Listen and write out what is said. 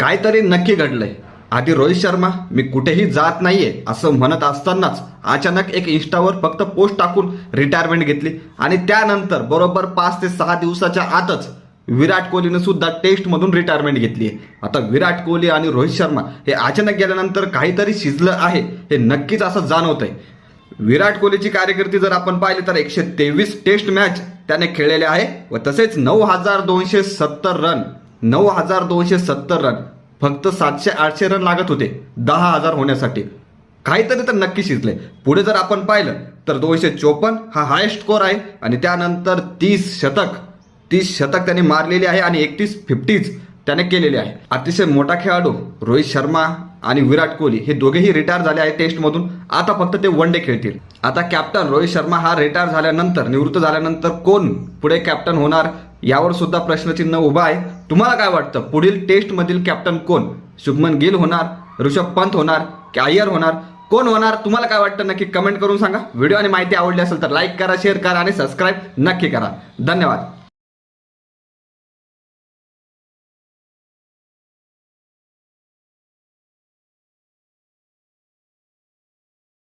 काहीतरी नक्की घडलंय. आधी रोहित शर्मा मी कुठेही जात नाहीये असं म्हणत असतानाच अचानक एक इन्स्टावर फक्त पोस्ट टाकून रिटायरमेंट घेतली. आणि त्यानंतर बरोबर पाच ते सहा दिवसाच्या आतच विराट कोहलीनं सुद्धा टेस्टमधून रिटायरमेंट घेतली आहे आता विराट कोहली आणि रोहित शर्मा हे अचानक गेल्यानंतर काहीतरी शिजलं आहे हे नक्कीच असं जाणवत आहे विराट कोहलीची कारकिर्दी जर आपण पाहिली तर एकशे तेवीस टेस्ट मॅच त्याने खेळलेले आहे व तसेच नऊ हजार दोनशे सत्तर रन नऊ हजार दोनशे सत्तर रन फक्त सातशे आठशे रन लागत होते. दहा हजार होण्यासाठी. काहीतरी तर नक्की शिजले पुढे जर आपण पाहिलं तर दोनशे चोपन्न हा हायेस्ट स्कोर आहे आणि त्यानंतर तीस शतक. तीस शतक त्याने मारलेले आहे आणि एकतीस फिफ्टीज त्याने केलेले आहे. अतिशय मोठा खेळाडू रोहित शर्मा आणि विराट कोहली हे दोघेही रिटायर झाले आहे टेस्टमधून आता फक्त ते वन डे खेळतील. आता कॅप्टन रोहित शर्मा हा रिटायर झाल्यानंतर निवृत्त झाल्यानंतर कोण पुढे कॅप्टन होणार यावर सुद्धा प्रश्नचिन्ह उभा आहे. तुम्हाला काय वाटतं? पुढील टेस्टमधील कॅप्टन कोण? शुभमन गिल होणार ऋषभ पंत होणार की अय्यर होणार कोण होणार? तुम्हाला काय वाटतं? नक्की कमेंट करून सांगा. व्हिडिओ आणि माहिती आवडली असेल तर लाईक करा शेअर करा आणि सबस्क्राईब नक्की करा. धन्यवाद.